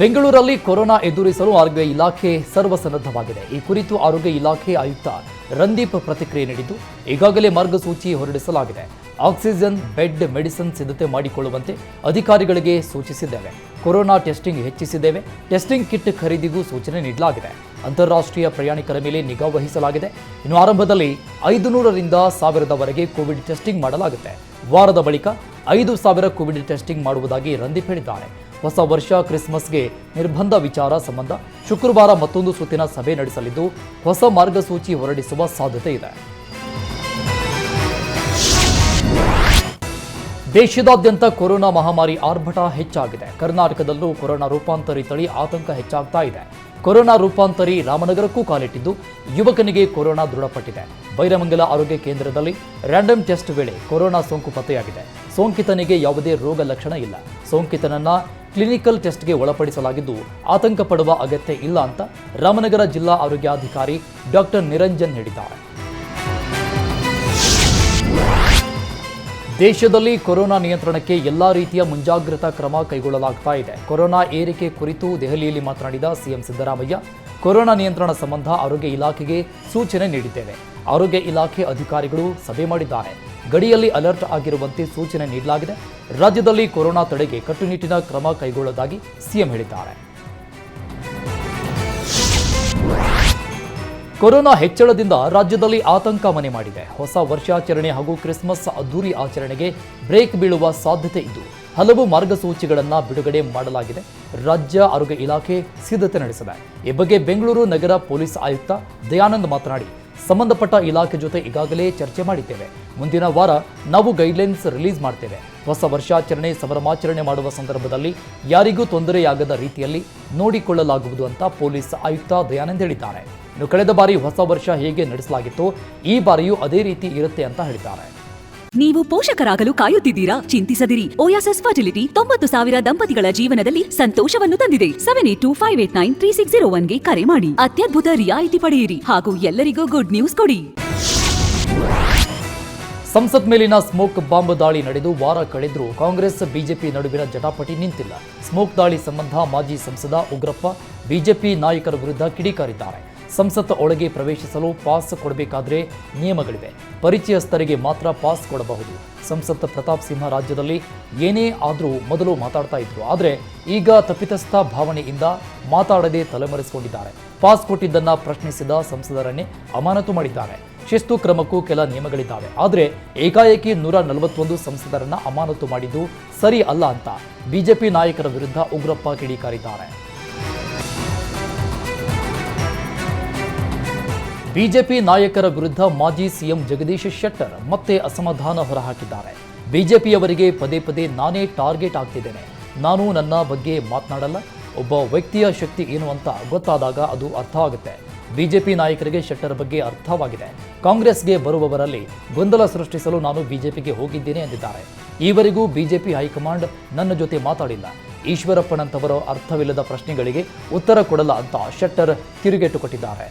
ಬೆಂಗಳೂರಲ್ಲಿ ಕೊರೋನಾ ಎದುರಿಸಲು ಆರೋಗ್ಯ ಇಲಾಖೆ ಸರ್ವಸನ್ನದ್ಧವಾಗಿದೆ. ಈ ಕುರಿತು ಆರೋಗ್ಯ ಇಲಾಖೆ ಆಯುಕ್ತ ರಂದೀಪ್ ಪ್ರತಿಕ್ರಿಯೆ ನೀಡಿದ್ದು, ಈಗಾಗಲೇ ಮಾರ್ಗಸೂಚಿ ಹೊರಡಿಸಲಾಗಿದೆ. ಆಕ್ಸಿಜನ್, ಬೆಡ್, ಮೆಡಿಸಿನ್ ಸಿದ್ಧತೆ ಮಾಡಿಕೊಳ್ಳುವಂತೆ ಅಧಿಕಾರಿಗಳಿಗೆ ಸೂಚಿಸಿದ್ದೇವೆ. ಕೊರೋನಾ ಟೆಸ್ಟಿಂಗ್ ಹೆಚ್ಚಿಸಿದ್ದೇವೆ. ಟೆಸ್ಟಿಂಗ್ ಕಿಟ್ ಖರೀದಿಗೂ ಸೂಚನೆ ನೀಡಲಾಗಿದೆ. ಅಂತಾರಾಷ್ಟ್ರೀಯ ಪ್ರಯಾಣಿಕರ ಮೇಲೆ ನಿಗಾ ವಹಿಸಲಾಗಿದೆ. ಇನ್ನು ಆರಂಭದಲ್ಲಿ ಐದು ನೂರರಿಂದ ಸಾವಿರದವರೆಗೆ ಕೋವಿಡ್ ಟೆಸ್ಟಿಂಗ್ ಮಾಡಲಾಗುತ್ತೆ. ವಾರದ ಬಳಿಕ ಐದು ಸಾವಿರ ಕೋವಿಡ್ ಟೆಸ್ಟಿಂಗ್ ಮಾಡುವುದಾಗಿ ರಂದೀಪ್ ಹೇಳಿದ್ದಾರೆ. ಹೊಸ ವರ್ಷ ಕ್ರಿಸ್ಮಸ್ಗೆ ನಿರ್ಬಂಧ ವಿಚಾರ ಸಂಬಂಧ ಶುಕ್ರವಾರ ಮತ್ತೊಂದು ಸುತ್ತಿನ ಸಭೆ ನಡೆಸಲಿದ್ದು, ಹೊಸ ಮಾರ್ಗಸೂಚಿ ಹೊರಡಿಸುವ ಸಾಧ್ಯತೆ ಇದೆ. ದೇಶದಾದ್ಯಂತ ಕೊರೋನಾ ಮಹಾಮಾರಿ ಆರ್ಭಟ ಹೆಚ್ಚಾಗಿದೆ. ಕರ್ನಾಟಕದಲ್ಲೂ ಕೊರೋನಾ ರೂಪಾಂತರಿ ತಳಿ ಆತಂಕ ಹೆಚ್ಚಾಗ್ತಾ ಇದೆ. ಕೊರೋನಾ ರೂಪಾಂತರಿ ರಾಮನಗರಕ್ಕೂ ಕಾಲಿಟ್ಟಿದ್ದು, ಯುವಕನಿಗೆ ಕೊರೋನಾ ದೃಢಪಟ್ಟಿದೆ. ಬೈರಮಂಗಲ ಆರೋಗ್ಯ ಕೇಂದ್ರದಲ್ಲಿ ರ್ಯಾಂಡಮ್ ಟೆಸ್ಟ್ ವೇಳೆ ಕೊರೋನಾ ಸೋಂಕು ಪತ್ತೆಯಾಗಿದೆ. ಸೋಂಕಿತನಿಗೆ ಯಾವುದೇ ರೋಗ ಲಕ್ಷಣ ಇಲ್ಲ. ಸೋಂಕಿತನನ್ನ ಕ್ಲಿನಿಕಲ್ ಟೆಸ್ಟ್ಗೆ ಒಳಪಡಿಸಲಾಗಿದ್ದು ಆತಂಕ ಪಡುವ ಅಗತ್ಯ ಇಲ್ಲ ಅಂತ ರಾಮನಗರ ಜಿಲ್ಲಾ ಆರೋಗ್ಯಾಧಿಕಾರಿ ಡಾಕ್ಟರ್ ನಿರಂಜನ್ ಹೇಳಿದ್ದಾರೆ. ದೇಶದಲ್ಲಿ ಕೊರೋನಾ ನಿಯಂತ್ರಣಕ್ಕೆ ಎಲ್ಲಾ ರೀತಿಯ ಮುಂಜಾಗ್ರತಾ ಕ್ರಮ ಕೈಗೊಳ್ಳಲಾಗ್ತಾ ಇದೆ. ಕೊರೋನಾ ಏರಿಕೆ ಕುರಿತು ದೆಹಲಿಯಲ್ಲಿ ಮಾತನಾಡಿದ ಸಿಎಂ ಸಿದ್ದರಾಮಯ್ಯ, ಕೊರೋನಾ ನಿಯಂತ್ರಣ ಸಂಬಂಧ ಆರೋಗ್ಯ ಇಲಾಖೆಗೆ ಸೂಚನೆ ನೀಡಿದ್ದೇವೆ. ಆರೋಗ್ಯ ಇಲಾಖೆ ಅಧಿಕಾರಿಗಳು ಸಭೆ ಮಾಡಿದ್ದಾರೆ. ಗಡಿಯಲ್ಲಿ ಅಲರ್ಟ್ ಆಗಿರುವಂತೆ ಸೂಚನೆ ನೀಡಲಾಗಿದೆ. ರಾಜ್ಯದಲ್ಲಿ ಕೊರೋನಾ ತಡೆಗೆ ಕಟ್ಟುನಿಟ್ಟಿನ ಕ್ರಮ ಕೈಗೊಳ್ಳುವುದಾಗಿ ಸಿಎಂ ಹೇಳಿದ್ದಾರೆ. ಕೊರೋನಾ ಹೆಚ್ಚಳದಿಂದ ರಾಜ್ಯದಲ್ಲಿ ಆತಂಕ ಮನೆ ಮಾಡಿದೆ. ಹೊಸ ವರ್ಷಾಚರಣೆ ಹಾಗೂ ಕ್ರಿಸ್ಮಸ್ ಅದ್ದೂರಿ ಆಚರಣೆಗೆ ಬ್ರೇಕ್ ಬೀಳುವ ಸಾಧ್ಯತೆ ಇದ್ದು, ಹಲವು ಮಾರ್ಗಸೂಚಿಗಳನ್ನು ಬಿಡುಗಡೆ ಮಾಡಲಾಗಿದೆ. ರಾಜ್ಯ ಆರೋಗ್ಯ ಇಲಾಖೆ ಸಿದ್ಧತೆ ನಡೆಸಿದೆ. ಈ ಬಗ್ಗೆ ಬೆಂಗಳೂರು ನಗರ ಪೊಲೀಸ್ ಆಯುಕ್ತ ದಯಾನಂದ್ ಮಾತನಾಡಿ ಸಂಬಂಧಪಟ್ಟ ಇಲಾಖೆ ಜೊತೆ ಈಗಾಗಲೇ ಚರ್ಚೆ ಮಾಡಿದ್ದೇವೆ. ಮುಂದಿನ ವಾರ ನಾವು ಗೈಡ್ಲೈನ್ಸ್ ರಿಲೀಸ್ ಮಾಡ್ತೇವೆ. ಹೊಸ ವರ್ಷಾಚರಣೆ ಸಂಭ್ರಮಾಚರಣೆ ಮಾಡುವ ಸಂದರ್ಭದಲ್ಲಿ ಯಾರಿಗೂ ತೊಂದರೆಯಾಗದ ರೀತಿಯಲ್ಲಿ ನೋಡಿಕೊಳ್ಳಲಾಗುವುದು ಅಂತ ಪೊಲೀಸ್ ಆಯುಕ್ತ ದಯಾನಂದ್ ಹೇಳಿದ್ದಾರೆ. ಇನ್ನು ಕಳೆದ ಬಾರಿ ಹೊಸ ವರ್ಷ ಹೇಗೆ ನಡೆಸಲಾಗಿತ್ತು, ಈ ಬಾರಿಯೂ ಅದೇ ರೀತಿ ಇರುತ್ತೆ ಅಂತ ಹೇಳಿದ್ದಾರೆ. ನೀವು ಪೋಷಕರಾಗಲು ಕಾಯುತ್ತಿದ್ದೀರಾ? ಚಿಂತಿಸದಿರಿ. ಓಯಾಸಸ್ ಫರ್ಟಿಲಿಟಿ ತೊಂಬತ್ತು ಸಾವಿರ ದಂಪತಿಗಳ ಜೀವನದಲ್ಲಿ ಸಂತೋಷವನ್ನು ತಂದಿದೆ. Seven eight two five eight nine three six zero ಒನ್ಗೆ ಕರೆ ಮಾಡಿ. ಅತ್ಯದ್ಭುತ ರಿಯಾಯಿತಿ ಪಡೆಯಿರಿ ಹಾಗೂ ಎಲ್ಲರಿಗೂ ಗುಡ್ ನ್ಯೂಸ್ ಕೊಡಿ. ಸಂಸತ್ ಮೇಲಿನ ಸ್ಮೋಕ್ ಬಾಂಬ್ ದಾಳಿ ನಡೆದು ವಾರ ಕಳೆದರೂ ಕಾಂಗ್ರೆಸ್, ಬಿಜೆಪಿ ನಡುವಿನ ಜಟಾಪಟಿ ನಿಂತಿಲ್ಲ. ಸ್ಮೋಕ್ ದಾಳಿ ಸಂಬಂಧ ಮಾಜಿ ಸಂಸದ ಉಗ್ರಪ್ಪ, ಬಿಜೆಪಿ ನಾಯಕರ ವಿರುದ್ಧ ಕಿಡಿಕಾರಿದ್ದಾರೆ. ಸಂಸತ್ ಒಳಗೆ ಪ್ರವೇಶಿಸಲು ಪಾಸ್ ಕೊಡಬೇಕಾದ್ರೆ ನಿಯಮಗಳಿವೆ. ಪರಿಚಯಸ್ಥರಿಗೆ ಮಾತ್ರ ಪಾಸ್ ಕೊಡಬಹುದು. ಸಂಸತ್ ಪ್ರತಾಪ್ ಸಿಂಹ ರಾಜ್ಯದಲ್ಲಿ ಏನೇ ಆದರೂ ಮೊದಲು ಮಾತಾಡ್ತಾ ಇದ್ರು. ಆದರೆ ಈಗ ತಪ್ಪಿತಸ್ಥ ಭಾವನೆಯಿಂದ ಮಾತಾಡದೆ ತಲೆಮರೆಸಿಕೊಂಡಿದ್ದಾರೆ. ಪಾಸ್ ಕೊಟ್ಟಿದ್ದನ್ನ ಪ್ರಶ್ನಿಸಿದ ಸಂಸದರನ್ನೇ ಅಮಾನತು ಮಾಡಿದ್ದಾರೆ. ಶಿಸ್ತು ಕ್ರಮಕ್ಕೂ ಕೆಲ ನಿಯಮಗಳಿದ್ದಾವೆ. ಆದರೆ ಏಕಾಏಕಿ ನೂರ ನಲವತ್ತೊಂದು ಸಂಸದರನ್ನ ಅಮಾನತು ಮಾಡಿದ್ದು ಸರಿ ಅಲ್ಲ ಅಂತ ಬಿಜೆಪಿ ನಾಯಕರ ವಿರುದ್ಧ ಉಗ್ರಪ್ಪ ಕಿಡಿಕಾರಿದ್ದಾರೆ. ಬಿಜೆಪಿ ನಾಯಕರ ವಿರುದ್ಧ ಮಾಜಿ ಸಿಎಂ ಜಗದೀಶ್ ಶೆಟ್ಟರ್ ಮತ್ತೆ ಅಸಮಾಧಾನ ಹೊರಹಾಕಿದ್ದಾರೆ. ಬಿಜೆಪಿಯವರಿಗೆ ಪದೇ ಪದೇ ನಾನೇ ಟಾರ್ಗೆಟ್ ಆಗ್ತಿದ್ದೇನೆ. ನಾನು ನನ್ನ ಬಗ್ಗೆ ಮಾತನಾಡಲ್ಲ. ಒಬ್ಬ ವ್ಯಕ್ತಿಯ ಶಕ್ತಿ ಏನು ಅಂತ ಗೊತ್ತಾದಾಗ ಅದು ಅರ್ಥ ಆಗುತ್ತೆ. ಬಿಜೆಪಿ ನಾಯಕರಿಗೆ ಶೆಟ್ಟರ್ ಬಗ್ಗೆ ಅರ್ಥವಾಗಿದೆ. ಕಾಂಗ್ರೆಸ್ಗೆ ಬರುವವರಲ್ಲಿ ಗೊಂದಲ ಸೃಷ್ಟಿಸಲು ನಾನು ಬಿಜೆಪಿಗೆ ಹೋಗಿದ್ದೇನೆ ಎಂದಿದ್ದಾರೆ. ಈವರೆಗೂ ಬಿಜೆಪಿ ಹೈಕಮಾಂಡ್ ನನ್ನ ಜೊತೆ ಮಾತಾಡಿಲ್ಲ. ಈಶ್ವರಪ್ಪನಂತವರ ಅರ್ಥವಿಲ್ಲದ ಪ್ರಶ್ನೆಗಳಿಗೆ ಉತ್ತರ ಕೊಡಲ್ಲ ಅಂತ ಶೆಟ್ಟರ್ ತಿರುಗೇಟು ಕೊಟ್ಟಿದ್ದಾರೆ.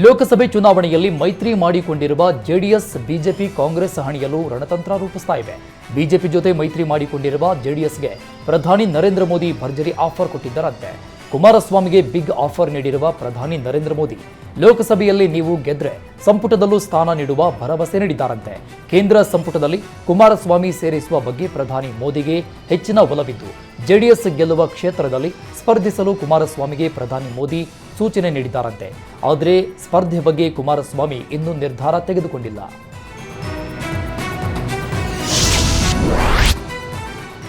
ಲೋಕಸಭೆ ಚುನಾವಣೆಯಲ್ಲಿ ಮೈತ್ರಿ ಮಾಡಿಕೊಂಡಿರುವ ಜೆಡಿಎಸ್, ಬಿಜೆಪಿ, ಕಾಂಗ್ರೆಸ್ ಹಣಿಯಲು ರಣತಂತ್ರ ರೂಪಿಸ್ತಾ ಇವೆ. ಬಿಜೆಪಿ ಜೊತೆ ಮೈತ್ರಿ ಮಾಡಿಕೊಂಡಿರುವ ಜೆಡಿಎಸ್ಗೆ ಪ್ರಧಾನಿ ನರೇಂದ್ರ ಮೋದಿ ಭರ್ಜರಿ ಆಫರ್ ಕೊಟ್ಟಿದ್ದರಂತೆ. ಕುಮಾರಸ್ವಾಮಿಗೆ ಬಿಗ್ ಆಫರ್ ನೀಡಿರುವ ಪ್ರಧಾನಿ ನರೇಂದ್ರ ಮೋದಿ. ಲೋಕಸಭೆಯಲ್ಲಿ ನೀವು ಗೆದ್ರೆ ಸಂಪುಟದಲ್ಲೂ ಸ್ಥಾನ ನೀಡುವ ಭರವಸೆ ನೀಡಿದ್ದಾರಂತೆ. ಕೇಂದ್ರ ಸಂಪುಟದಲ್ಲಿ ಕುಮಾರಸ್ವಾಮಿ ಸೇರಿಸುವ ಬಗ್ಗೆ ಪ್ರಧಾನಿ ಮೋದಿಗೆ ಹೆಚ್ಚಿನ ಒಲವಿದ್ದು, ಜೆಡಿಎಸ್ ಗೆಲ್ಲುವ ಕ್ಷೇತ್ರದಲ್ಲಿ ಸ್ಪರ್ಧಿಸಲು ಕುಮಾರಸ್ವಾಮಿಗೆ ಪ್ರಧಾನಿ ಮೋದಿ ಸೂಚನೆ ನೀಡಿದ್ದಾರಂತೆ. ಆದರೆ ಸ್ಪರ್ಧೆ ಬಗ್ಗೆ ಕುಮಾರಸ್ವಾಮಿ ಇನ್ನೂ ನಿರ್ಧಾರ ತೆಗೆದುಕೊಂಡಿಲ್ಲ.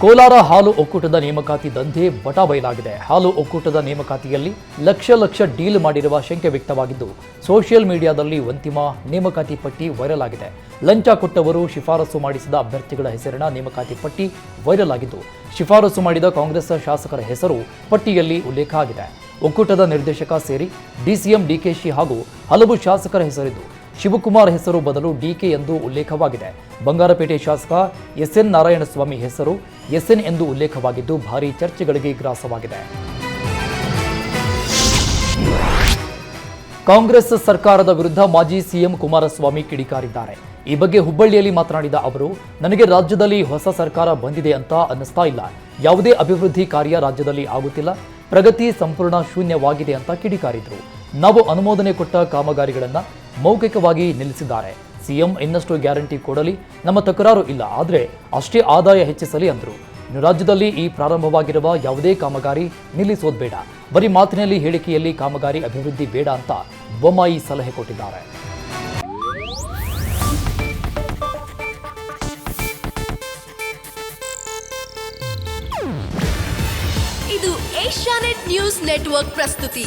ಕೋಲಾರ ಹಾಲು ಒಕ್ಕೂಟದ ನೇಮಕಾತಿ ದಂಧೆ ಬಟ ಬಯಲಾಗಿದೆ. ಹಾಲು ಒಕ್ಕೂಟದ ನೇಮಕಾತಿಯಲ್ಲಿ ಲಕ್ಷ ಲಕ್ಷ ಡೀಲ್ ಮಾಡಿರುವ ಶಂಕೆ ವ್ಯಕ್ತವಾಗಿದ್ದು, ಸೋಷಿಯಲ್ ಮೀಡಿಯಾದಲ್ಲಿ ಅಂತಿಮ ನೇಮಕಾತಿ ಪಟ್ಟಿ ವೈರಲ್ ಆಗಿದೆ ಲಂಚ ಕೊಟ್ಟವರು ಶಿಫಾರಸು ಮಾಡಿಸಿದ ಅಭ್ಯರ್ಥಿಗಳ ಹೆಸರಿನ ನೇಮಕಾತಿ ಪಟ್ಟಿ ವೈರಲ್ ಆಗಿದ್ದು ಶಿಫಾರಸು ಮಾಡಿದ ಕಾಂಗ್ರೆಸ್ ಶಾಸಕರ ಹೆಸರು ಪಟ್ಟಿಯಲ್ಲಿ ಉಲ್ಲೇಖ ಆಗಿದೆ. ಒಕ್ಕೂಟದ ನಿರ್ದೇಶಕ ಸೇರಿ ಡಿಸಿಎಂ ಡಿಕೆಶಿ ಹಾಗೂ ಹಲವು ಶಾಸಕರ ಹೆಸರಿದ್ದು ಶಿವಕುಮಾರ್ ಹೆಸರು ಬದಲು ಡಿಕೆ ಎಂದು ಉಲ್ಲೇಖವಾಗಿದೆ. ಬಂಗಾರಪೇಟೆ ಶಾಸಕ ಎಸ್ಎನ್ ನಾರಾಯಣಸ್ವಾಮಿ ಹೆಸರು ಎಸ್ಎನ್ ಎಂದು ಉಲ್ಲೇಖವಾಗಿದ್ದು ಭಾರೀ ಚರ್ಚೆಗಳಿಗೆ ಗ್ರಾಸವಾಗಿದೆ. ಕಾಂಗ್ರೆಸ್ ಸರ್ಕಾರದ ವಿರುದ್ಧ ಮಾಜಿ ಸಿಎಂ ಕುಮಾರಸ್ವಾಮಿ ಕಿಡಿಕಾರಿದ್ದಾರೆ. ಈ ಬಗ್ಗೆ ಹುಬ್ಬಳ್ಳಿಯಲ್ಲಿ ಮಾತನಾಡಿದ ಅವರು, ನನಗೆ ರಾಜ್ಯದಲ್ಲಿ ಹೊಸ ಸರ್ಕಾರ ಬಂದಿದೆ ಅಂತ ಅನ್ನಿಸ್ತಾ ಇಲ್ಲ. ಯಾವುದೇ ಅಭಿವೃದ್ಧಿ ಕಾರ್ಯ ರಾಜ್ಯದಲ್ಲಿ ಆಗುತ್ತಿಲ್ಲ. ಪ್ರಗತಿ ಸಂಪೂರ್ಣ ಶೂನ್ಯವಾಗಿದೆ ಅಂತ ಕಿಡಿಕಾರಿದ್ರು. ನಾವು ಅನುಮೋದನೆ ಕೊಟ್ಟ ಕಾಮಗಾರಿಗಳನ್ನ ಮೌಖಿಕವಾಗಿ ನಿಲ್ಲಿಸಿದ್ದಾರೆ. ಸಿಎಂ ಇನ್ನಷ್ಟು ಗ್ಯಾರಂಟಿ ಕೊಡಲಿ, ನಮ್ಮ ತಕರಾರು ಇಲ್ಲ, ಆದರೆ ಅಷ್ಟೇ ಆದಾಯ ಹೆಚ್ಚಿಸಲಿ ಅಂದರು. ಇನ್ನು ರಾಜ್ಯದಲ್ಲಿ ಈ ಪ್ರಾರಂಭವಾಗಿರುವ ಯಾವುದೇ ಕಾಮಗಾರಿ ನಿಲ್ಲಿಸೋದು ಬೇಡ. ಬರೀ ಮಾತಿನಲ್ಲಿ ಹೇಳಿಕೆಯಲ್ಲಿ ಕಾಮಗಾರಿ ಅಭಿವೃದ್ಧಿ ಬೇಡ ಅಂತ ಬೊಮ್ಮಾಯಿ ಸಲಹೆ ಕೊಟ್ಟಿದ್ದಾರೆ. ಇದು ಏಷ್ಯಾನೆಟ್ ನ್ಯೂಸ್ ನೆಟ್ವರ್ಕ್ ಪ್ರಸ್ತುತಿ.